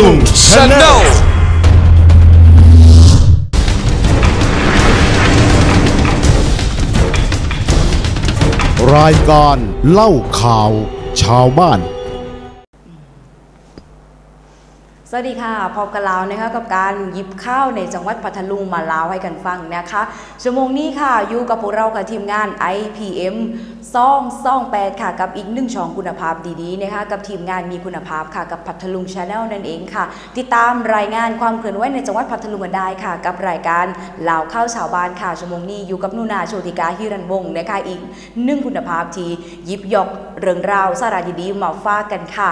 ลุงชาแนลรายการเล่าข่าวชาวบ้าน สวัสดีค่ะ พบกันแล้วนะคะกับการหยิบข้าวในจังหวัดพัทลุงมาเล่าให้กันฟังนะคะ ชั่วโมงนี้ค่ะอยู่กับพวกเรากับทีมงาน IPM ซ่องซ่องแปดค่ะ กับอีกหนึ่งช่องคุณภาพดีๆนะคะ กับทีมงานมีคุณภาพค่ะ กับพัทลุงชาแนลนั่นเองค่ะ ติดตามรายงานความเคลื่อนไหวในจังหวัดพัทลุงกันได้ค่ะ กับรายการเล่าข้าวชาวบ้านค่ะ ชั่วโมงนี้อยู่กับนุนาโชติกาฮิรันวงศ์นะคะ อีกหนึ่งคุณภาพที่ยิบยกเรื่องราวสาระดีๆมาฝากกันค่ะ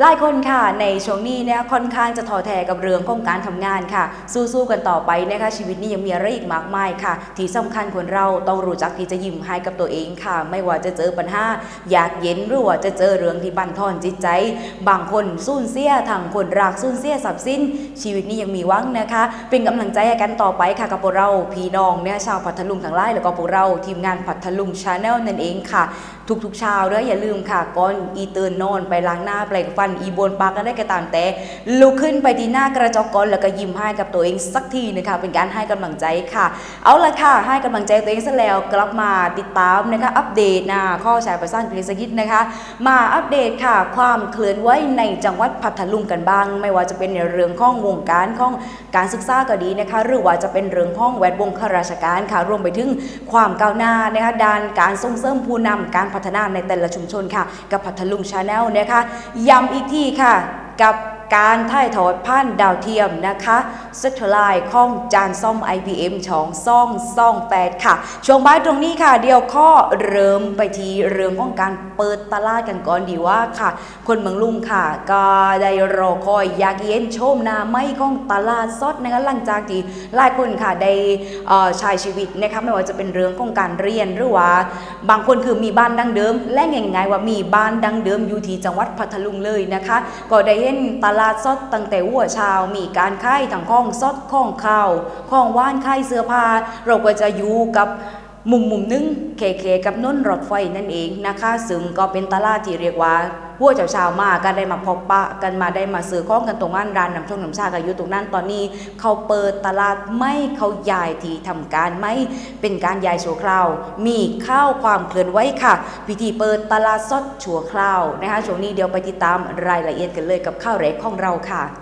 หลายคนค่ะในช่วงนี้เนี่ยค่อนข้างจะท้อแท้กับเรื่องของการทำงานค่ะ สู้ๆกันต่อไปนะคะชีวิตนี้ยังมีอะไรอีกมากมายค่ะ ที่สำคัญคนเราต้องรู้จักที่จะยิ้มให้กับตัวเองค่ะ ไม่ว่าจะเจอปัญหาอยากเย็นหรือว่าจะเจอเรื่องที่บั่นทอนจิตใจ บางคนสูญเสียทางคนรักสูญเสียทรัพย์สินชีวิตนี้ยังมีหวังนะคะ เป็นกำลังใจกันต่อไปค่ะกับพวกเราพี่น้องเนี่ยชาวพัทลุงทั้งหลายแล้วก็พวกเราทีมงานพัทลุงชาแนลนั่นเองค่ะทุกๆเช้าด้ออย่าลืมค่ะก่อนอีเตือนนอนไปล้างหน้าแปรงฟันอีบนปากก็ได้ก็ตามแต่ลุกขึ้นไปที่หน้ากระจกก่อนแล้วก็ยิ้มให้กับตัวเองสักทีนะคะเป็นการให้กำลังใจค่ะ เอาละค่ะ ให้กำลังใจตัวเองซะแล้วกลับมาติดตามนะคะอัปเดตนะข้อแชร์ประสานเพลงสกิทนะคะ มาอัปเดตค่ะ ความเคลื่อนไหวในจังหวัดพัทลุงกันบ้าง ไม่ว่าจะเป็นในเรื่องข้องวงการข้องการศึกษาก็ดีนะคะ หรือว่าจะเป็นเรื่องข้องแวดวงข้าราชการค่ะรวมไปถึงความก้าวหน้านะคะด้านการส่งเสริมผู้นำการพัฒนาในแต่ละชุมชนค่ะ กับพัทลุงชาแนลนะคะย้ำอีกทีค่ะกับ การถ่ายทอดผ่านดาวเทียมนะคะเซตไลน์ของจานซ่อม IBM ช่องซ่องซ่องแปดค่ะ ช่วงบ่ายตรงนี้ค่ะ เดี๋ยวข้อเริ่มไปทีเรื่องของการเปิดตลาดกันก่อนดีว่าค่ะ คนเมืองลุงค่ะ ก็ได้รอคอยอยากเย็นชมนาไม่ของตลาดสดนะคะหลังจากที่หลายคนค่ะได้ใช้ชีวิตนะคะไม่ว่าจะเป็นเรื่องของการเรียนหรือว่า บางคนคือมีบ้านดังเดิม และง่ายๆว่ามีบ้านดังเดิมอยู่ที่จังหวัดพัทลุงเลยนะคะ ก็ได้เห็นตลาดสดตั้งแต่วัวเช้ามีการขายทั้งข้องซดข้องข้าวข้องว่านขายเสื้อผ้าเราก็จะอยู่กับมุมมุมหนึงเคเคกับนุ่นรถไฟนั่นเองนะคะซึ่งก็เป็นตลาดที่เรียกว่า หัวเจ้าชาวมาก็ได้มาพบปะกันมาได้มาซื้อของกันตรงนั้นร้านน้ำชงน้ำชาก็อยู่ตรงนั้นตอนนี้เขาเปิดตลาดไม่เขาย้ายที่ทำการไม่เป็นการย้ายชั่วคราว มีข้าวความเคลื่อนไหวค่ะ พิธีเปิดตลาดสดชั่วคราวนะคะช่วงนี้เดี๋ยวไปติดตามรายละเอียดกันเลยกับข้าวเรกของเราค่ะ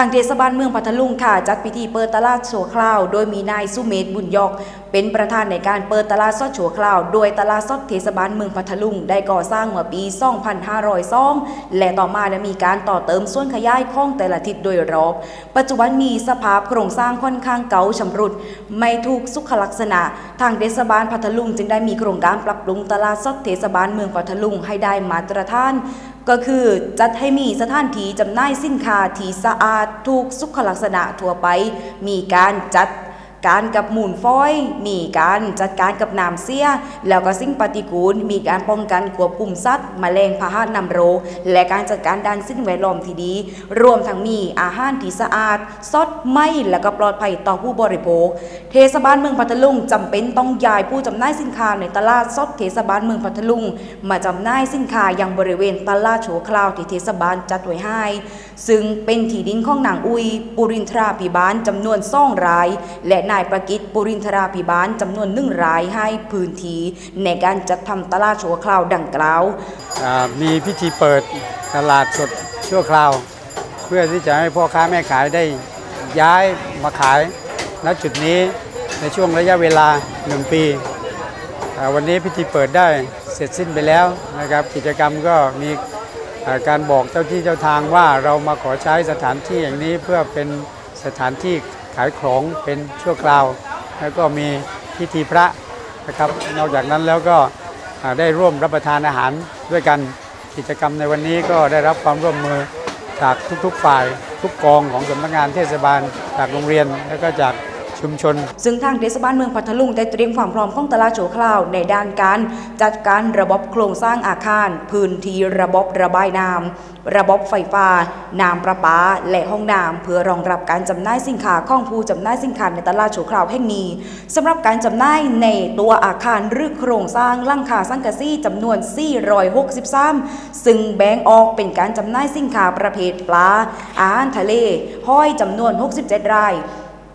ทางเทศบาลเมืองพัทลุงค่ะ จัดพิธีเปิดตลาดชั่วคราว โดยมีนายสุเมธบุญยอกเป็นประธานในการเปิดตลาดสดชั่วคราว โดยตลาดสดเทศบาลเมืองพัทลุง ได้ก่อสร้างเมื่อปี 2502และต่อมาได้มีการต่อเติมส่วนขยายของแต่ละทิศโดยรอบ ปัจจุบันมีสภาพโครงสร้างค่อนข้างเก่าชำรุด ไม่ถูกสุขลักษณะ ทางเทศบาลพัทลุง จึงได้มีโครงการปรับปรุงตลาดสดเทศบาลเมืองพัทลุงให้ได้มาตรฐาน ก็คือจัดให้มีสถานที่จำหน่ายสินค้าที่สะอาดถูกสุขลักษณะทั่วไป มีการจัด การกับหมูลฟอย มีการจัดการกับน้ำเสีย แล้วก็สิ่งปฏิกูล มีการป้องกันควบคุมสัตว์แมลงพาหะนำโรคและการจัดการด้านสิ่งแวดล้อมที่ดี รวมทั้งมีอาหารที่สะอาด สดไม่และก็ปลอดภัยต่อผู้บริโภค เทศบาลเมืองพัทลุงจำเป็นต้องย้ายผู้จำหน่ายสินค้าในตลาดสดเทศบาลเมืองพัทลุง มาจำหน่ายสินค้ายังบริเวณตลาดโฉคราวที่เทศบาลจัดไว้ให้ซึ่งเป็นที่ดินของนางอุยปุรินทราพิบาลจำนวนซ่องราย และนายประกิตปุรินทราพิบาลจำนวนหนึ่งรายให้พื้นที่ในการจัดทำตลาดโฉคราวดังกล่าวมีพิธีเปิดตลาดสดชั่วคราว เพื่อที่จะให้พ่อค้าแม่ขายได้ย้ายมาขายณจุดนี้ในช่วงระยะเวลา 1 ปีอ่าวันนี้พิธีเปิดได้เสร็จสิ้นไปแล้วนะครับกิจกรรมก็มีการบอกเจ้าที่เจ้าทางว่าเรามาขอใช้สถานที่อย่างนี้เพื่อเป็นสถานที่ ขายของเป็นชั่วคราว แล้วก็มีพิธีพระนะครับ นอกจากนั้นแล้วก็ได้ร่วมรับประทานอาหารด้วยกันกิจกรรมในวันนี้ก็ได้รับความร่วมมือจากทุกๆฝ่าย ทุกกองของสำนักงานเทศบาลจากโรงเรียน แล้วก็จาก ชุมชน ซึ่งทางเทศบาลเมืองพัทลุงได้เตรียมความพร้อมของตลาดโฉคราวในด้านการจัดการระบบโครงสร้างอาคาร พื้นที่ระบบระบายน้ำระบบไฟฟ้าน้ำประปา และห้องน้ำเพื่อรองรับการจำหน่ายสินค้าของผู้จำหน่ายสินค้าในตลาดโฉคราวแห่งนี้สำหรับการจำหน่ายในตัวอาคารหรือโครงสร้างลังคาสังกะสีจำนวน 463 ซึ่งแบ่งออกเป็นการจำหน่ายสินค้าประเภทปลาอาหารทะเลห้อยจำนวน 67 ราย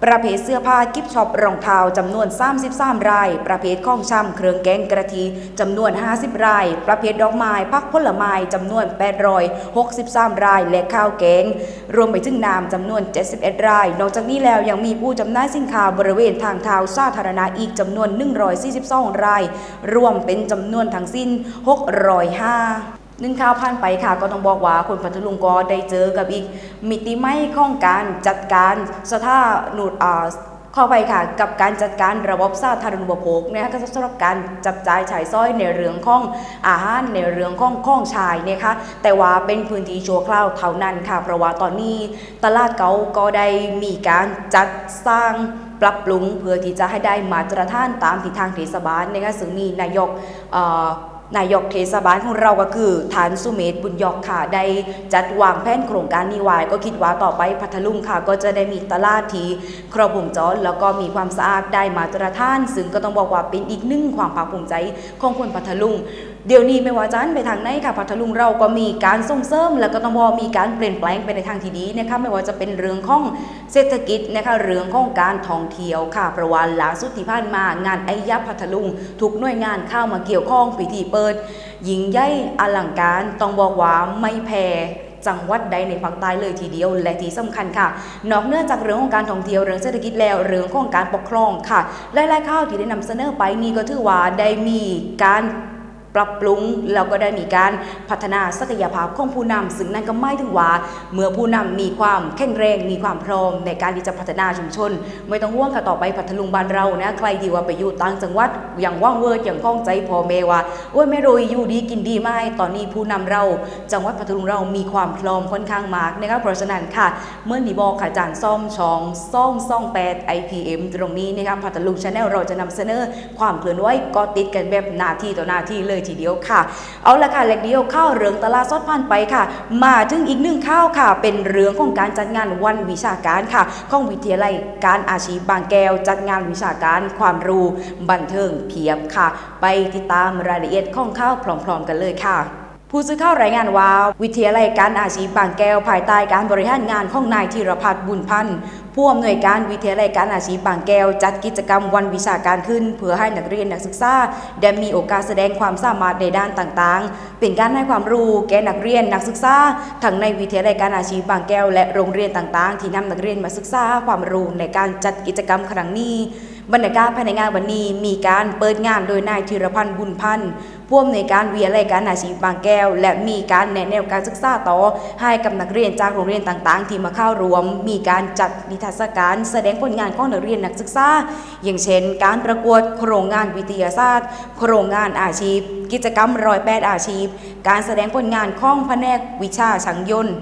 ประเภทเสื้อผ้ากิฟช็อปรองเท้าจำนวน 33 ราย ประเภทข้องช่ำเครื่องแกงกระทีจำนวน 50 ราย ประเภทดอกไม้พักผลไม้จำนวน863 ราย และข้าวแกง รวมไปถึงน้ำจำนวน 71 ราย นอกจากนี้แล้วยังมีผู้จำหน่ายสินค้าบริเวณทางเท้าสาธารณะอีกจำนวน 142 ราย รวมเป็นจำนวนทั้งสิ้น 605 นึ่งข้าวผ่านไปค่ะก็ต้องบอกว่าคนพัทลุงก็ได้เจอกับอีก มิติใหม่ของการจัดการสถานุอ่าข้าไปค่ะกับการจัดการระบบสาธารณูปโภคนะคะก็สำหรับการจับจ่ายฉายซ้อยในเรื่องของอาหารในเรื่องของข้องชายนะคะแต่ว่าเป็นพื้นที่ชั่วคราวเท่านั้นค่ะเพราะว่าตอนนี้ตลาดเก่าก็ได้มีการจัดสร้างปรับปรุงเพื่อที่จะให้ได้มาตรฐานตามที่ทางเทศบาลนะคะซึ่งมีนายกเอ่อ นายกเทศบาลของเราก็คือฐานสุเมธบุญยอกค่ะได้จัดวางแผนโครงการนี้ไว้ก็คิดว่าต่อไปพัทลุงค่ะ ก็จะได้มีตลาดที่ครบวงจรแล้วก็มีความสะอาดได้มาตรฐาน ซึ่งก็ต้องบอกว่าเป็นอีกหนึ่งความภาคภูมิใจของคนพัทลุง เดี๋ยวนี้ไม่ว่าจะอันไปทางไหนค่ะพัทลุงเราก็มีการส่งเสริม แล้วก็ต้องบอกมีการเปลี่ยนแปลงไปในทางที่ดีนะคะไม่ว่าจะเป็นเรื่องของเศรษฐกิจนะคะเรื่องของการท่องเที่ยวค่ะประวันล่าสุดที่ผ่านมางานไอยับพัทลุงทุกหน่วยงานเข้ามาเกี่ยวข้องพิธีเปิดยิ่งใหญ่อลังการต้องบอกว่าไม่แพ้จังหวัดใดในภาคใต้เลยทีเดียวและที่สำคัญค่ะ นอกเหนือจากเรื่องของการท่องเที่ยวเรื่องเศรษฐกิจแล้วเรื่องของการปกครองค่ะหลายๆข่าวที่ได้นำเสนอไปนี่ก็ถือว่าได้มีการ ปรับปรุงแล้วก็ได้มีการพัฒนาศักยภาพของผู้นำซึ่งนั่นก็หมายถึงว่า เมื่อผู้นำมีความแข็งแรง มีความพร้อมในการที่จะพัฒนาชุมชน ไม่ต้องห่วงค่ะต่อไปพัทลุงบ้านเรานะใครที่ว่าไปอยู่ต่างจังหวัดอย่างว่างเวอร์อย่างข้องใจพอเมว่าโอ้ยไม่รวยอยู่ดีกินดีไม่ตอนนี้ผู้นำเรา จังหวัดพัทลุงเรามีความพร้อมค่อนข้างมากนะครับเพราะฉะนั้นค่ะ เมื่อนีบอกค่ะจานซ่อมช่องซ่องซ่องแปด IPM ตรงนี้นะครับพัทลุงชาแนลเราจะนำเสนอความเคลื่อนไหวก็ติดกันแบบนาทีต่อนาทีเลยทีเดียวค่ะ เอาละค่ะเล็กเดียวเข้าเรื่องตลาดสดผ่านไปค่ะ มาถึงอีกหนึ่งข้าวค่ะ เป็นเรื่องของการจัดงานวันวิชาการค่ะของวิทยาลัยการอาชีพบางแก้ว จัดงานวิชาการความรู้บันเทิงเพียบค่ะ ไปติดตามรายละเอียดของข้าวพร้อม ๆ กันเลยค่ะผู้สื่อข่าวรายงานว่า วิทยาลัยการอาชีพบางแก้วภายใต้การบริหารงานของนายธีรพัฒน์บุญพันธ์ ผู้อำนวยการวิทยาลัยการอาชีพบางแก้ว จัดกิจกรรมวันวิชาการขึ้น เพื่อให้นักเรียนนักศึกษาได้มีโอกาสแสดงความสามารถในด้านต่างๆ เป็นการให้ความรู้แก่นักเรียนนักศึกษาทั้งในวิทยาลัยการอาชีพบางแก้ว และโรงเรียนต่างๆ ที่นำนักเรียนมาศึกษาความรู้ในการจัดกิจกรรมครั้งนี้บรรยากาศภายในงานวันนี้มีการเปิดงานโดยนายธีรพันธ์บุญพันธ์ ผู้อำนวยการวิทยาลัยการอาชีพบางแก้ว และมีการแนะแนวการศึกษาต่อ ให้กับนักเรียนจากโรงเรียนต่างๆ ที่มาเข้ารวม มีการจัดนิทรรศการแสดงผลงานของนักเรียนนักศึกษา อย่างเช่น การประกวดโครงงานวิทยาศาสตร์ โครงงานอาชีพ กิจกรรมรอยแปดอาชีพ การแสดงผลงานของแผนกวิชาช่างยนต์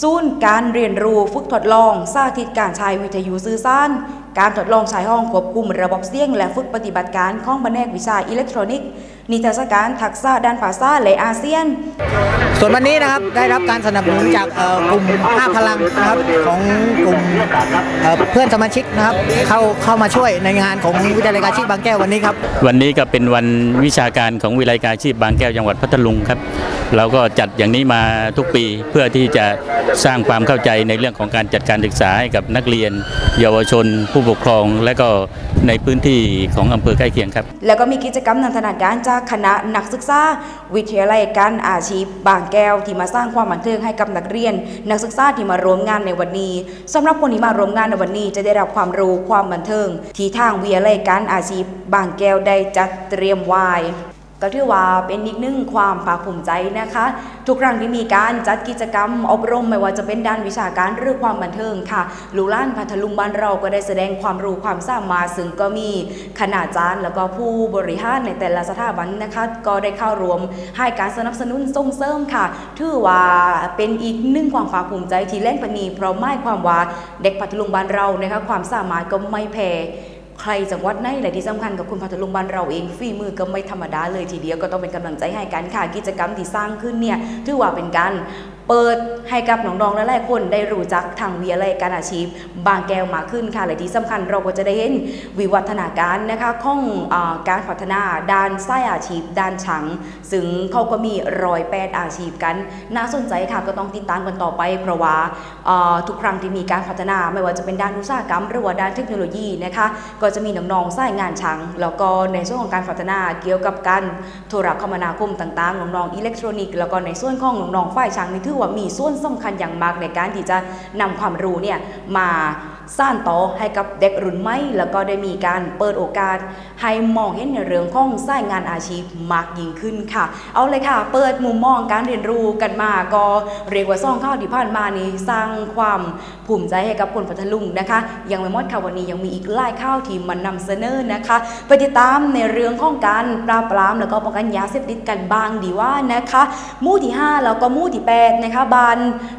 ศูนย์การเรียนรู้ฝึกทดลองสาธิตการใช้วิทยุสื่อสารการทดลองใช้ห้องควบคุมระบบเสียง และฝึกปฏิบัติการของแผนกวิชาอิเล็กทรอนิกส์ นิทรรศการทักษะด้านภาษาและอาเซียน ส่วนวันนี้นะครับได้รับการสนับสนุนจากเอ่อกลุ่ม5พลังนะครับของกลุ่มเอ่อเพื่อนสมาชิกนะครับเข้าเข้ามาช่วยในงานของวิทยาลัยการอาชีพบางแก้ววันนี้ครับวันนี้ก็เป็นวันวิชาการของวิไลการอาชีพบางแก้วจังหวัดพัทลุงครับเราก็จัดอย่างนี้มาทุกปีเพื่อที่จะสร้างความเข้าใจในเรื่องของการจัดการศึกษาให้กับนักเรียน เยาวชน ผู้ปกครอง และก็ในพื้นที่ของอำเภอใกล้เคียงครับ แล้วก็มีกิจกรรมนันทนาการจากคณะนักศึกษาวิทยาลัยการอาชีพบางแก้วที่มาสร้างความบันเทิงให้กับนักเรียน นักศึกษาที่มาร่วมงานในวันนี้สำหรับคนที่มาร่วมงานในวันนี้จะได้รับความรู้ความบันเทิง ที่ทางวิทยาลัยการอาชีพบางแก้วได้จัดเตรียมไว้ ก็ถือว่าเป็นอีกหนึ่งความภาคภูมิใจนะคะ ทุกครั้งที่มีการจัดกิจกรรมอบรมไม่ว่าจะเป็นด้านวิชาการหรือความบันเทิงค่ะลูล้านพัทลุงบ้านเราก็ได้แสดงความรู้ความสามารถซึ่งก็มีคณาจารย์ แล้วก็ผู้บริหารในแต่ละสถาบันนะคะ ก็ได้เข้ารวมให้การสนับสนุนส่งเสริมค่ะ ถือว่าเป็นอีกหนึ่งความภาคภูมิใจที่เล่นปณีเพราะไม่ความว่าเด็กพัทลุงบ้านเรานะคะความสามารถก็ไม่แพ้ ใครจังหวัดไหนและที่สำคัญกับคุณพัทลุงบ้านเราเองฝีมือก็ไม่ธรรมดาเลยทีเดียวก็ต้องเป็นกำลังใจให้กันค่ะกิจกรรมที่สร้างขึ้นเนี่ยถือว่าเป็นการ เปิดให้กับน้องๆและหลายคนได้รู้จักทางวิทยาลัยการอาชีพ บางแก้วมากขึ้นค่ะและที่สำคัญเราก็จะได้เห็นวิวัฒนาการนะคะของอการพัฒนาด้านสายอาชีพ ด้านช่างซึ่งเขาก็มีรอยแปดอาชีพกัน น่าสนใจค่ะก็ต้องติดตามกันต่อไป เพราะว่าทุกครั้งที่มีการพัฒนาไม่ว่าจะเป็นด้านอุตสาหกรรมหรือว่าด้านเทคโนโลยีนะคะก็จะมีน้องๆสายงานช่างแล้วก็ในส่วนของการพัฒนาเกี่ยวกับการโทรคมนาคมต่างๆน้องๆอิเล็กทรอนิกส์แล้วก็ในส่วนของน้องๆฝ่ายช่างนี่ถือว่ามีส่วนสำคัญอย่างมากในการที่จะนำความรู้เนี่ยมา สร้างต่อให้กับเด็กรุ่นใหม่แล้วก็ได้มีการเปิดโอกาส ให้มองเห็นในเรื่องของสายงานอาชีพมากยิ่งขึ้นค่ะ เอาเลยค่ะ เปิดมุมมองการเรียนรู้กันมาก็เรียกว่าซ่องข้าวที่ผ่านมานี่สร้างความภูมิใจให้กับคนพัทลุงนะคะ ยังไม่หมดค่ะวันนี้ยังมีอีกหลายข้าวที่มันนำเสนอนะคะไปติดตามในเรื่องของการปราบปรามแล้วก็ป้องกันยาเสพติดกันบ้างดีว่านะคะมู่ที่ 5 แล้วก็มู่ที่8นะคะบาน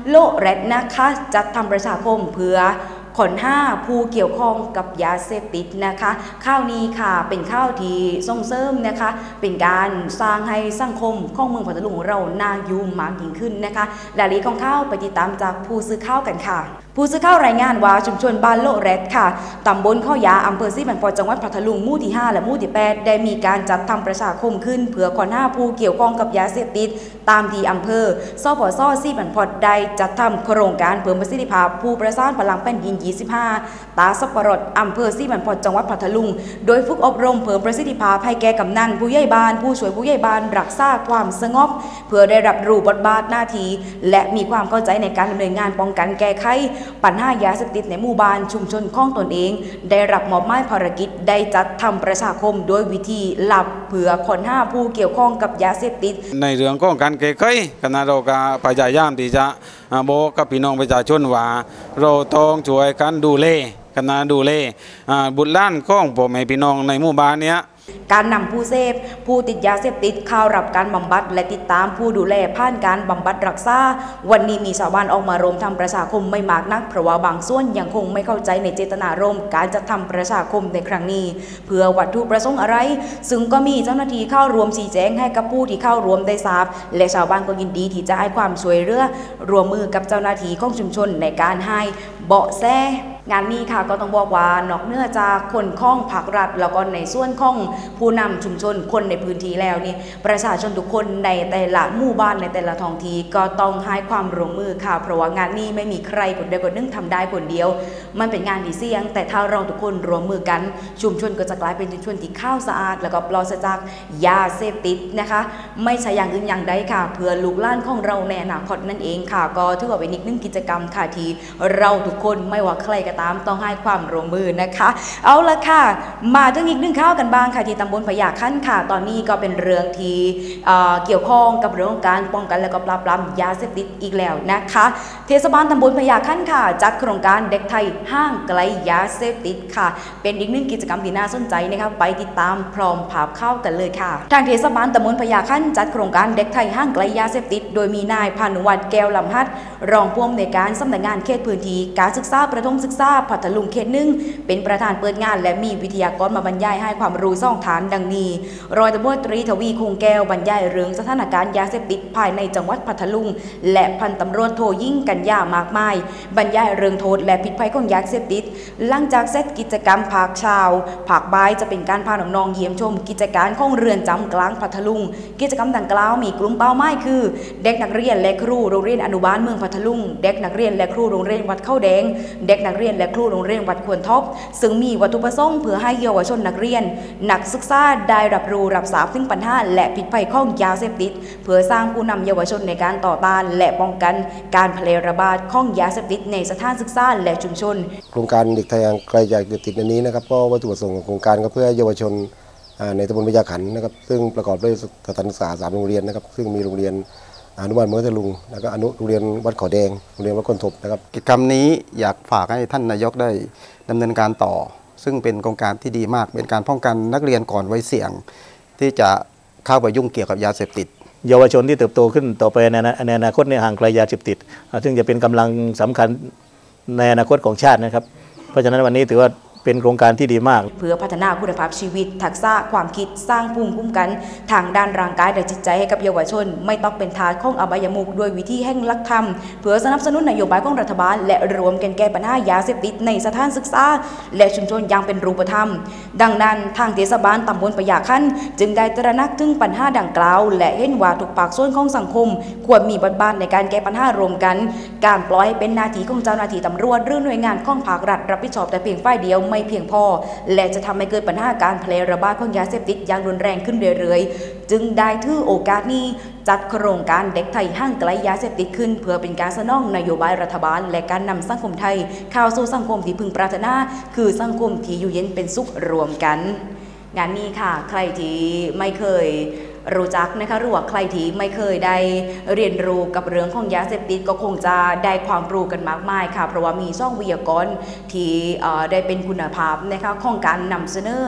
โลแรดนะคะจัดทำประชาคมเพื่อ ขนห้าผู้เกี่ยวข้องกับยาเสพติดนะคะข้าวนี้ค่ะเป็นข้าวที่ส่งเสริมนะคะ เป็นการสร้างให้สังคมของเมืองพัทลุงของเราน่าอยู่มากยิ่งขึ้นนะคะรายละเอียดของข้าวไปติดตามจากผู้ซื้อข้าวกันค่ะ ผู้ซื้อข้าวรายงานว่าชุมชนบ้านโลแรดค่ะตำบลข้ายาอำเภอซีบันพอจังหวัดพัทลุงมู่ที่ 5 และมู่ที่ 8 ได้มีการจัดทำประชาคมขึ้นเพื่อขอหน้าผู้เกี่ยวข้องกับยาเสพติด ตามที่อำเภอสปสซีบันพอดได้จัดทำโครงการเพิ่มประสิทธิภาพผู้ประสานพลังแผ่นดิน 25 ตาสับปะรดอำเภอซีบันพอดจังหวัดพัทลุง โดยฝึกอบรมเพิ่มประสิทธิภาพให้แก่กำนันผู้ใหญ่บ้าน ผู้ช่วยผู้ใหญ่บ้านรักษาความสงบ เพื่อได้รับรู้บทบาทหน้าที่และมีความเข้าใจในการดำเนินงานป้องกันแก้ไขปัญหายาเสพติดในหมู่บ้านชุมชนของตนเอง ได้รับมอบหมายภารกิจได้จัดทำประชาคมโดยวิธีหลับเพื่อคนห้าผู้เกี่ยวข้องกับยาเสพติด ในเรื่องของการแก้ไขคณะเราก็พยายามที่จะบอกกับพี่น้องประชาชนว่าเราต้องช่วยกันดูแลคณะดูแลบุตรล้านของพ่อแม่พี่น้องในหมู่บ้านเนี้ย การนำผู้เสพผู้ติดยาเสพติดเข้ารับการบำบัด และติดตามผู้ดูแลผ่านการบำบัดรักษา วันนี้มีชาวบ้านออกมารวมทำประชาคมไม่มากนัก เพราะว่าบางส่วนยังคงไม่เข้าใจในเจตนารมณ์การจะทำประชาคมในครั้งนี้ เพื่อวัตถุประสงค์อะไร ซึ่งก็มีเจ้าหน้าที่เข้ารวมชี้แจงให้กับผู้ที่เข้ารวมได้ทราบ และชาวบ้านก็ยินดีที่จะให้ความช่วยเหลือรวมมือกับเจ้าหน้าที่ของชุมชนในการให้เบาะแส งานนี้ค่ะก็ต้องบอกว่านอกเหนื้อจากคนข้องผักรัฐ แล้วก็ในส่วนข้องผู้นำชุมชนคนในพื้นที่แล้วนี่ประชาชนทุกคนในแต่ละหมู่บ้านในแต่ละท้องที่ก็ต้องให้ความร่วมมือค่ะ เพราะว่างานนี้ไม่มีใครคนใดคนหนึ่งทำได้คนเดียว มันเป็นงานที่เสี่ยง แต่ถ้าเราทุกคนร่วมมือกัน ชุมชนก็จะกลายเป็นชุมชนที่ข้าวสะอาด แล้วก็ปลอดจากยาเสพติดนะคะ ไม่ใช่อย่างอื่นอย่างใดค่ะ เพื่อลูกหล้านของเราในอนาคตนั่นเองค่ะ ก็ถือว่าเป็นอีกหนึ่งกิจกรรมค่ะที่เราทุกคนไม่ว่าใครก็ตามต้องให้ความร่วมมือนะคะ เอาละค่ะ มาถึงอีกหนึ่งข้าวกันบ้างค่ะที่ตำบลพญาคั้นค่ะ ตอนนี้ก็เป็นเรื่องที่เอ่อเกี่ยวข้องกับเรื่องของการป้องกันและก็ปราบปรามยาเสพติดอีกแล้วนะคะ เทศบาลตำบลพญาคั้นค่ะจัดโครงการเด็กไทยห้างไกลยาเสพติดค่ะ เป็นอีกหนึ่งกิจกรรมที่น่าสนใจนะคะไปติดตามพร้อมภาพเข้ากันเลยค่ะ ทางเทศบาลตำบลพญาคั้นจัดโครงการเด็กไทยห้างไกลยาเสพติด โดยมีนายพานุวัฒน์แก้วลำฮัดรองผู้อำนวยการสำนักงานเขตพื้นที่การศึกษาประถมศึกษาาพัทลุงเขตหนึ่งเป็นประธานเปิดงาน และมีวิทยากรมาบรรยายให้ความรู้ซ่องฐานดังนี้ รอยตำรวจตรีทวีคงแก้วบรรยายเรื่องสถานการณ์ยาเสพติดภายในจังหวัดพัทลุง และพันตำรวจโทยิ่งกันยามากมาย บรรยายเรื่องโทษและพิษภัยของยาเสพติด หลังจากเสร็จกิจกรรมภาคเชาวภาคบ่ายจะเป็นการพาน้องๆเยี่ยมชม กิจการของเรือนจำกลางพัทลุง กิจกรรมดังกล่าวมีกลุ่มเป้าหมายคือ เด็กนักเรียนและครูโรงเรียนอนุบาลเมืองพัทลุง เด็กนักเรียนและครูโรงเรียนวัดเข้าแดง เด็กนักเรียนและครูโรงเรียนวัดควรทบ ซึ่งมีวัตถุประสงค์เพื่อให้เยาวชนนักเรียน นักศึกษาได้รับรู้รับทราบถึงปัญหาและพิษภัยของยาเสพติด เพื่อสร้างผู้นำเยาวชนในการต่อต้าน และป้องกันการแพร่ระบาดของยาเสพติดในสถานศึกษาและชุมชน โครงการเด็กไทยห่างไกลจากยาเสพติดอันนี้นะครับก็วัตถุประสงค์ของโครงการก็เพื่อเยาวชนในตำบลพญาขันนะครับซึ่งประกอบด้วยสถานศึกษาสามโรงเรียนนะครับซึ่งมีโรงเรียน อนุบาลเมืองพัทลุง แล้วก็อนุโรงเรียนวัดขอแดงโรงเรียนวัดคนทบนะครับ กิจกรรมนี้อยากฝากให้ท่านนายกได้ดำเนินการต่อ ซึ่งเป็นโครงการที่ดีมาก เป็นการป้องกันนักเรียนก่อนวัยเสี่ยง ที่จะเข้าไปยุ่งเกี่ยวกับยาเสพติด เยาวชนที่เติบโตขึ้นต่อไปในอนาในอนาคตเนี่ยห่างไกลยาเสพติดอ่าซึ่งจะเป็นกำลังสำคัญในอนาคตของชาตินะครับ เพราะฉะนั้นวันนี้ถือว่า เป็นโครงการที่ดีมาก เพื่อพัฒนาคุณภาพชีวิต ทักษะความคิดสร้างภูมิคุ้มกัน ทางด้านร่างกายและจิตใจให้กับเยาวชน ไม่ต้องเป็นทาสของอบายมุกด้วยวิธีแห่งลักธรรม เพื่อสนับสนุนนโยบายของรัฐบาล และรวมกันแก้ปัญหายาเสพติดในสถานศึกษา และชุมชนอย่างเป็นรูปธรรม ดังนั้นทางเทศบาลตำบลประยาคันจึงได้ตระหนักถึงปัญหาดังกล่าว และเห็นว่าทุกภาคส่วนของสังคม ควรมีบทบาทในการแก้ปัญหารวมกัน การปล่อยให้เป็นหน้าที่ของเจ้าหน้าที่ตำรวจหรือหน่วยงานของภาครัฐรับผิดชอบแต่เพียงฝ่ายเดียวไม่ไม่เพียงพอ และจะทำให้เกิดปัญหาการแพร่ระบาดของยาเสพติดอย่างรุนแรงขึ้นเรื่อยๆ จึงได้ถือโอกาสนี้จัดโครงการเด็กไทยห่างไกลยาเสพติดขึ้น เพื่อเป็นการสนองนโยบายรัฐบาล และการนำสังคมไทยเข้าสู่สังคมที่พึงปรารถนาคือสังคมที่อยู่เย็นเป็นสุขรวมกัน งานนี้ค่ะ ใครที่ไม่เคย รู้จักนะคะหรือว่าใครที่ไม่เคยได้เรียนรู้กับเรื่องของยาเสพติดก็คงจะได้ความรู้กันมากมายค่ะ เพราะว่ามีช่องวิทยากรที่ได้เป็นคุณภาพนะคะของการนำเสนอ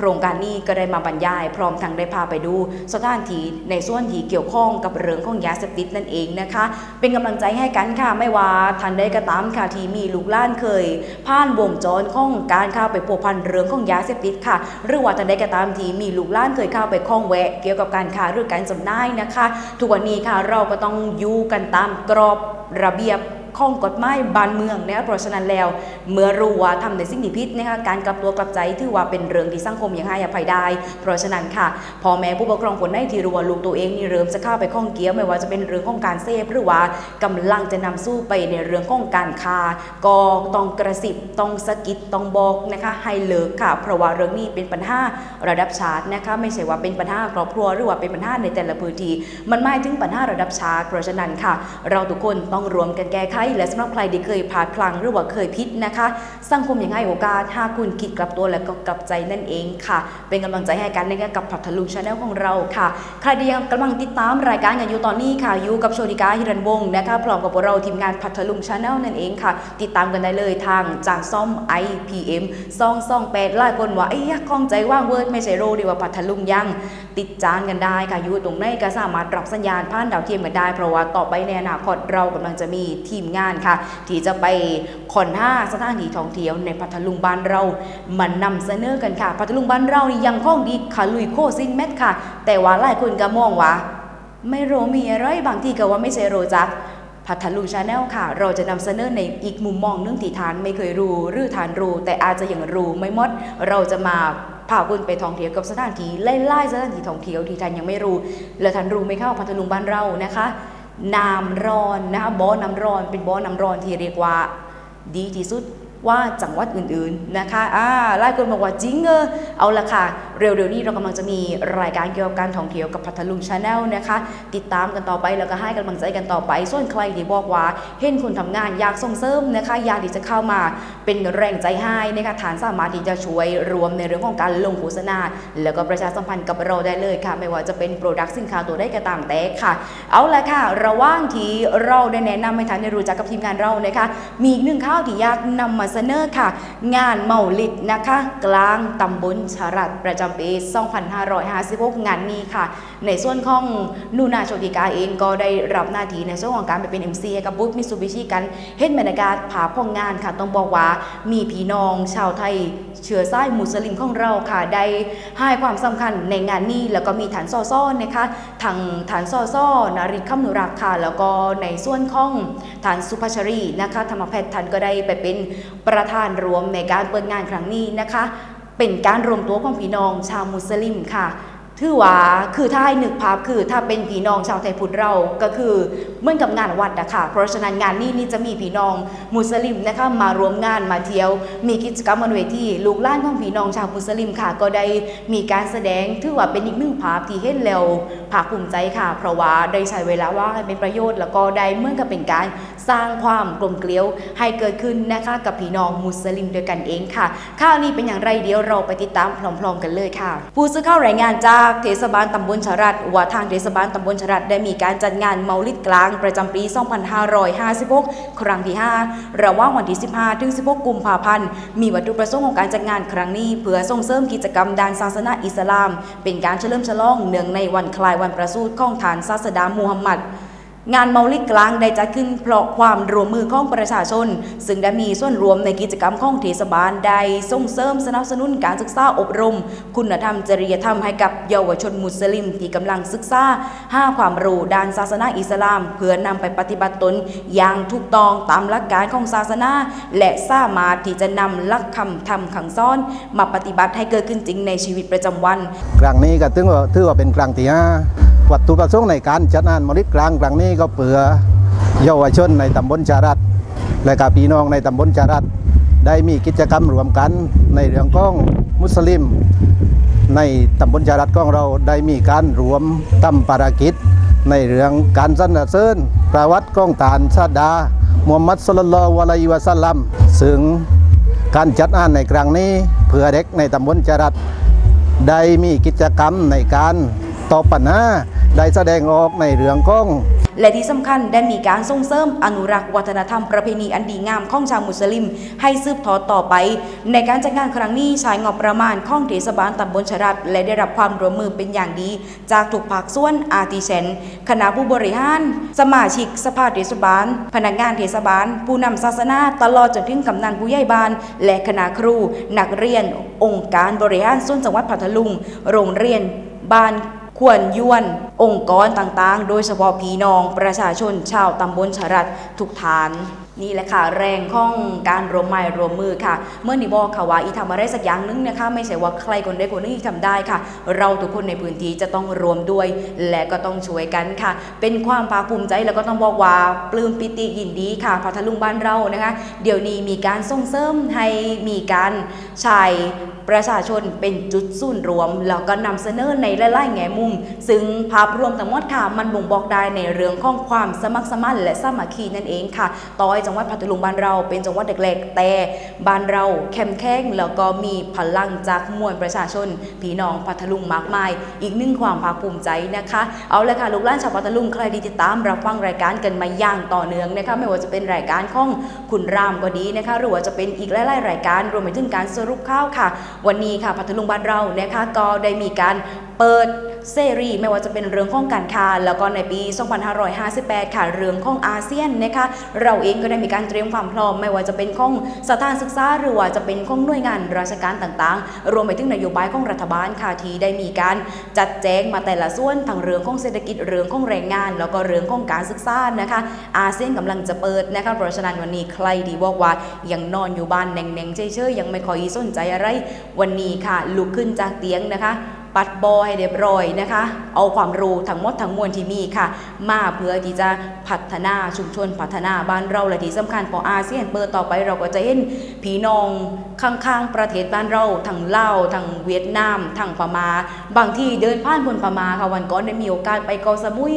โครงการนี้ก็ได้มาบรรยาย พร้อมทั้งได้พาไปดู สถานที่ในส่วนที่เกี่ยวข้องกับเรื่องของยาเสพติดนั่นเองนะคะ เป็นกำลังใจให้กันค่ะไม่ว่าทันได้ก็ตามค่ะที่มีลูกล้านเคย ผ่านวงจรของการเข้าไปพัวพันเรื่องของยาเสพติดค่ะ หรือว่าทันได้ก็ตามที่มีลูกล้านเคยเข้าไปข้องแวะ เกี่ยวกับการค้าหรือการจำหน่ายนะคะทุกวันนี้ค่ะเราก็ต้องอยู่กันตามกรอบระเบียบ ข้องกฎหมายบ้านเมืองนะเพราะฉะนั้นแล้ว เมื่อรู้ว่าทำในสิ่งที่ผิดนะคะการกลับตัวกลับใจถือว่าเป็นเรื่องที่สังคมยังให้อภัยได้ เพราะฉะนั้นค่ะพ่อแม่ผู้ปกครองคนไหนที่รู้ว่าลูกตัวเองนี่เริ่มจะเข้าไปข้องเกี่ยวไม่ว่าจะเป็นเรื่องของการเสพหรือว่ากำลังจะนำสู้ไปในเรื่องของการค้าก็ต้องกระสิบต้องสะกิดต้องบอกนะคะให้เลิกค่ะ เพราะว่าเรื่องนี้เป็นปัญหาระดับชาตินะคะไม่ใช่ว่าเป็นปัญหาครอบครัวหรือว่าเป็นปัญหาในแต่ละพื้นที่มันหมายถึงปัญหาระดับชาติเพราะฉะนั้นค่ะ เราทุกคนต้องรวมกันแก้ไขและสำหรับใครที่เคยพลาพลังหรือว่าเคยพิษนะคะ สังคมยังให้โอกาสถ้าคุณคิดกลับตัวและก็กลับใจนั่นเองค่ะ เป็นกำลังใจให้กันในกับพัทะลุงชาแนลของเราค่ะ ใครที่ยังกำลังติดตามรายการกันอยู่ตอนนี้ค่ะอยู่กับโชติกาฮิรันวงศ์นะคะพร้อมกับเราทีมงานพัทะลุงชาแนลนั่นเองค่ะ ติดตามกันได้เลยทางจางซ่อม IPM ซองซองแปดหลายคนว่าไอ้ยักข้องใจว่างเวิร์ดไม่ใช่โรดีว่าพัทะลุงยัง ติดจานกันได้ค่ะอยู่ตรงไหนก็สามารถรับสัญญาณผ่านดาวเทียมกันได้ เพราะว่าต่อไปในอนาคตเรากำลังจะมีทีมงานค่ะ ที่จะไปคอนห้าสถานที่ท่องเที่ยวในพัทลุงบ้านเรามันนำเสนอกันค่ะ พัทลุงบ้านเรานี่ยังคงดีค่ะลุยโคซินเม็ดค่ะ แต่ว่าหลายคนก็มองว่าไม่รู้มีอะไรบางทีก็ว่าไม่ใช่โรจักพัทลุงชาแนลค่ะ เราจะนำเสนอในอีกมุมมองหนึงที่ทานไม่เคยรู้หรือทานรู้แต่อาจจะยังรู้ไม่หมด เราจะมา พาคุณไปท่องเที่ยวกับสถานที่ไล่ๆสถานที่ท่องเที่ยวที่ท่านยังไม่รู้ และท่านรู้ไม่เข้าพัทลุงบ้านเรานะคะน้ำร้อนนะคะบ่อน้ำร้อนเป็นบ่อน้ำร้อนที่เรียกว่าดีที่สุด ว่าจังหวัดอื่นๆนะคะอ่าหลายคนบอกว่าจริงเออเอาละค่ะ เร็วๆนี้เรากำลังจะมีรายการเกี่ยวกับการท่องเที่ยวกับพัทลุงชาแนลนะคะ ติดตามกันต่อไปแล้วก็ให้กำลังใจกันต่อไป ส่วนใครที่บอกว่า เห็นคนทำงานอยากส่งเสริมนะคะ อยากที่จะเข้ามาเป็นแรงใจให้นะคะฐานสามารถที่จะช่วยรวมในเรื่องของการลงโฆษณา แล้วก็ประชาสัมพันธ์กับเราได้เลยค่ะ ไม่ว่าจะเป็นโปรดักต์สินค้าตัวได้ก็ตามแต่ค่ะ เอาละค่ะ ระหว่างที่เราได้แนะนำให้ท่านได้รู้จักกับทีมงานเรานะคะ มีอีกหนึ่งข่าวที่อยากนำมาเสนอค่ะ งานเมาลิดนะคะ กลางตำบลชรัดประจำปี 2556 งานนี้ค่ะ ในส่วนของนูนาโชติกาเองก็ได้รับหน้าที่ในส่วนของการไปเป็น MC ให้กับบูธมิซูบิชิกันเห็นบรรยากาศผาพองงานค่ะ ต้องบอกว่ามีพี่น้องชาวไทยเชื้อสายมุสลิมของเราค่ะ ได้ให้ความสำคัญในงานนี้แล้วก็มีฐานซอซ่อนะคะทางฐานซอซ่อนาริคำนุรักค่ะ แล้วก็ในส่วนของฐานสุภาชรีนะคะธรรมแพทย์ท่านก็ได้ไปเป็น ประธานรวมในการเปิดงานครั้งนี้นะคะ เป็นการรวมตัวของพี่น้องชาวมุสลิมค่ะ ถือว่าคือถ้าให้นึกภาพคือถ้าเป็นพี่น้องชาวไทยพุทธเราก็คือเหมือนกับงานวัดอะค่ะเพราะฉะนั้นงานนี้นี่จะมีพี่น้องมุสลิมนะคะมารวมงานมาเที่ยว มีกิจกรรมบนเวทีลูกหล้านของพี่น้องชาวมุสลิมค่ะ ก็ได้มีการแสดงถือว่าเป็นอีกหนึ่งภาพที่เห็นแล้วภาคภูมิใจค่ะ เพราะว่าได้ใช้เวลาว่างให้เป็นประโยชน์ แล้วก็ได้เหมื่อนกับเป็นการสร้างความกลมเกลียวให้เกิดขึ้นนะคะกับพี่น้องมุสลิมด้วยกันเองค่ะข่าวนี้เป็นอย่างไรเดี๋ยวเราไปติดตามพร้อม ๆ กันเลยค่ะ ผู้สื่อข่าวรายงานจากเทศบาลตำบลชรัดว่าทางเทศบาลตำบลชรัดได้มีการจัดงานเมาลิดกลางประจำปี 2556 ครั้งที่ 5 ระหว่างวันที่ 15 ถึง 16 กุมภาพันธ์ มีวัตถุประสงค์ของการจัดงานครั้งนี้ เพื่อส่งเสริมกิจกรรมด้านศาสนาอิสลาม เป็นการเฉลิมฉลองเนื่องในวันคล้ายวันประสูติของฐานศาสดามูฮัมหมัด งานเมาลิกกลางได้จัดขึ้นเพราะความร่วมมือของประชาชน ซึ่งได้มีส่วนรวมในกิจกรรมของเทศบาลได้ส่งเสริมสนับสนุนการศึกษาอบรม คุณธรรมจริยธรรมให้กับเยาวชนมุสลิม ที่กำลังศึกษาห้าความรู้ด้านศาสนาอิสลาม เพื่อนำไปปฏิบัติตนอย่างถูกต้องตามหลักการของศาสนา และสามารถที่จะนำหลักคำธรรมขังซ้อน มาปฏิบัติให้เกิดขึ้นจริงในชีวิตประจำวัน ครั้งนี้ก็ถือว่าถือว่าเป็นครั้งที่ห้าวัตถุประสงค์ในการจัดงานมริกลางครั้งนี้ก็เพื่อเยาวชนในตำบลจารัดและกับพี่น้องในตำบลจารัดได้มีกิจกรรมรวมกันในเรื่องของมุสลิม ในตำบลจารัดของเราได้มีการรวมทำภารกิจ ในเรื่องการสรรเสริญประวัติของฐานซาดามุฮัมมัดสุลลัลลอฮุอะลัยวะสัลลัมซึ่งการจัดงานในครั้งนี้เพื่อเด็กในตำบลจารัดได้มีกิจกรรมในการตอบปัญหาได้แสดงออกในเรื่องของ และที่สำคัญได้มีการส่งเสริมอนุรักษ์วัฒนธรรมประเพณีอันดีงามของชาวมุสลิม ให้สืบทอดต่อไป ในการจัดงานครั้งนี้ใช้งบประมาณของเทศบาลตำบลชรัดและได้รับความร่วมมือเป็นอย่างดี จากทุกภาคส่วนอาทิเช่นคณะผู้บริหาร สมาชิกสภาเทศบาล พนักงานเทศบาล ผู้นำศาสนาตลอดจนถึงกำนันผู้ใหญ่บ้าน และคณะครู นักเรียน องค์การบริหารส่วนจังหวัดพัทลุง โรงเรียน บ้าน ควรยวนองค์กรต่างๆ โดยเฉพาะพี่น้องประชาชนชาวตำบลชรัดทุกฐานนี่แหละค่ะแรงของการรวมไม้รวมมือค่ะ เมื่อนี่บอกค่ะว่าอีทำอะไรสักอย่างนึงนะคะ ไม่ใช่ว่าใครคนใดคนหนึ่งที่ทำได้ค่ะ เราทุกคนในพื้นที่จะต้องรวมด้วย และก็ต้องช่วยกันค่ะ เป็นความภาคภูมิใจแล้วก็ต้องบอกว่าปลื้มปิติยินดีค่ะพัทลุงบ้านเรานะคะ เดี๋ยวนี้มีการส่งเสริมให้มีการใช้ ประชาชนเป็นจุดศูนย์รวม แล้วก็นำเสนอในหลายๆแง่มุม ซึ่งภาพรวมทั้งหมดค่ะ มันบ่งบอกได้ในเรื่องของความสมัครสมานและสามัคคีนั่นเองค่ะ ต่อให้จังหวัดพัทลุงบ้านเราเป็นจังหวัดเล็กๆแต่บ้านเราเข้มแข็งแล้วก็มีพลังจากมวลประชาชนพี่น้องพัทลุงมากมาย อีกหนึ่งความภาคภูมิใจนะคะ เอาละค่ะลูกหลานชาวพัทลุงใครที่ติดตามรับฟังรายการกันมาอย่างต่อเนื่องนะคะไม่ว่าจะเป็นรายการของคุณรามก็ดีนะคะหรือว่าจะเป็นอีกหลายๆรายการรวมไปถึงการสรุปข่าวค่ะวันนี้ค่ะพัทลุงบ้านเรานะคะก็ได้มีการเปิดเสรีไม่ว่าจะเป็นเรื่องของการค้าแล้วก็ในปี 2558 ค่ะ เรื่องของอาเซียนนะคะ เราเองก็ได้มีการเตรียมความพร้อม ไม่ว่าจะเป็นของสถานศึกษาหรือว่าจะเป็นของหน่วยงานราชการต่างๆ รวมไปถึงนโยบายของรัฐบาลค่ะที่ได้มีการจัดแจงมาแต่ละส่วนทั้งเรื่องของเศรษฐกิจเรื่องของแรงงาน แล้วก็เรื่องของการศึกษานะคะ อาเซียนกำลังจะเปิดนะคะเพราะฉะนั้นวันนี้ใครดีบอกว่ายังนอนอยู่บ้านแน่งๆเฉยๆยังไม่ค่อยสนใจอะไรวันนี้ค่ะลุกขึ้นจากเตียงนะคะ ปัดบอยให้เรียบร้อยนะคะ เอาความรู้ทั้งหมดทั้งมวลที่มีค่ะ มาเพื่อที่จะพัฒนาชุมชนพัฒนาบ้านเราและที่สำคัญพออาเซียนเปิดต่อไปเราก็จะเห็นพี่น้องข้างๆ ประเทศบ้านเราทั้งลาวทั้งเวียดนามทั้งพม่าบางที่เดินผ่านบนพม่าค่ะวันก่อนได้มีโอกาสไปเกาะสมุย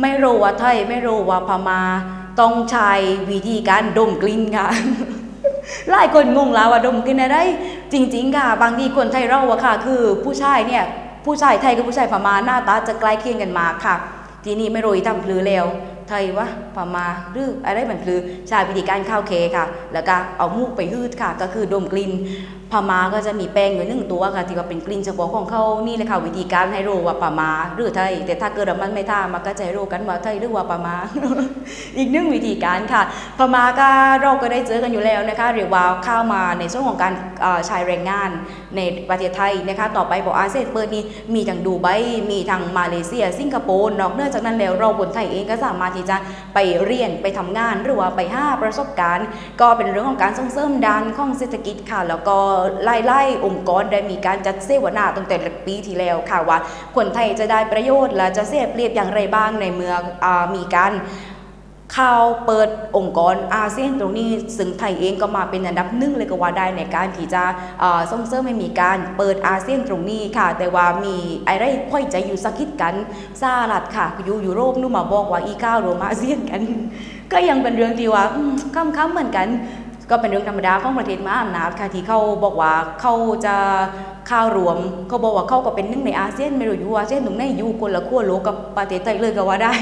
ไม่รู้ว่าไทยไม่รู้ว่าพม่าต้องใช้วิธีการดมกลิ่นค่ะหลายคนงงแล้วว่าดมกลิ่นอะไร จริงๆค่ะบางทีคนไทยเราอะค่ะ คือผู้ชายเนี่ยผู้ชายไทยกับผู้ชายพม่าหน้าตาจะใกล้เคียงกันมากค่ะ ทีนี้ไม่รู้ทำพลือแล้วไทยวะพม่าหรืออะไรเหมันพลือใช้วิธีการเข้าเคค่ะ แล้วก็เอามูกไปฮืดค่ะ ก็คือดมกลิ่น พม่าก็จะมีแป้งอยู่หนึ่งตัวค่ะที่ว่าเป็นกลิ่นเฉพาะของเขานี่เลยค่ะวิธีการให้รู้ว่าพม่าหรือไทย แต่ถ้าเกิดมันไม่ท่ามันก็จะรู้กันว่าไทยหรือว่าพม่าอีกหนึ่งวิธีการค่ะพม่าก็เราก็ได้เจอกันอยู่แล้วนะคะเรียกว่าเข้ามาในช่วงของการเอ่อใช้แรงงานในประเทศไทยนะคะต่อไปบอกอาเซียนเปิดนี้มีทั้งดูไบมีทั้งมาเลเซีย สิงคโปร์นอกเหนือจากนั้นแล้วเราคนไทยเองก็สามารถที่จะไปเรียนไปทำงานหรือว่าไปห้าประสบการณ์ ก็เป็นเรื่องของการส่งเสริมด้านของเศรษฐกิจค่ะ แล้วก็ไล่ไล่องค์กรได้มีการจัดเสวนาตั้งแต่ปีที่แล้วค่ะว่าคนไทยจะได้ประโยชน์และจะเสียเปรียบอย่างไรบ้างในเมืองมีการ ข่าวเปิดองค์กรอาเซียนตรงนี้ซึ่งไทยเองก็มาเป็นอันดับหนึ่งเลยก็ว่าได้ในการที่จะส่งเสริมให้มีการเปิดอาเซียนตรงนี้ค่ะ แต่ว่ามีอะไรค่อยใจอยู่สักคิดกันสหรัฐค่ะอยู่ยุโรปนู่นมาบอกว่าอีก้าวรวมอาเซียนกัน ก็ยังเป็นเรื่องที่ว่าอืมค้ำๆเหมือนกันก็เป็นเรื่องธรรมดาของประเทศมหาอำนาจค่ะที่เขาบอกว่าเขาจะ ข้าวรวมเขาบอกว่าเขาก็เป็นหนึ่งในอาเซียนไม่รู้อยู่อาเซียนตรงไหนอยู่คนละขั้วโลกกับประเทศไทยเลยก็ว่าได้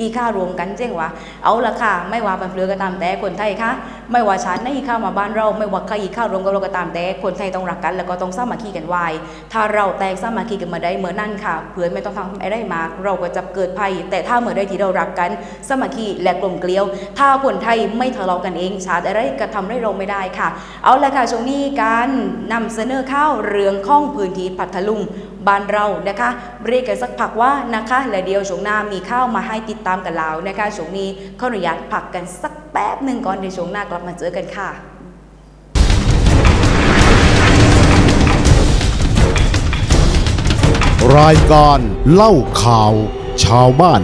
อีข้าวรวมกันเจ้งว่าเอาละค่ะไม่ว่าเป็นเปลือก็ตามแต่คนไทยค่ะไม่ว่าชาติไหนข้าวมาบ้านเรา ไม่ว่าใครอีข้าวรวมกับเราก็ตามแต่คนไทยต้องรักกัน แล้วก็ต้องสามัคคีกันไว้ถ้าเราแตกสามัคคีกันมาได้เหมือนนั่นค่ะเพื่อนไม่ต้องทำอะไรมากเราก็จะเกิดภัย แต่ถ้าเมื่อใดที่เรารักกันสามัคคีและกลมเกลียว ถ้าคนไทยไม่ทะเลาะกันเองชาติอะไรก็ทำให้เราไม่ได้ค่ะ เอาละค่ะช่วงนี้การนำเสนอข้าวเรื่อรืองข้องพื้นที่พัทลุงบ้านเรานะคะเรียกกันสักพักว่านะคะและเดียวช่วงหน้ามีข้าวมาให้ติดตามกันแล้วนะคะช่วงนี้ขออนุญาตพักกันสักแป๊บหนึ่งก่อนในช่วงหน้ากลับมาเจอกันค่ะรายการเล่าข่าว ชาวบ้าน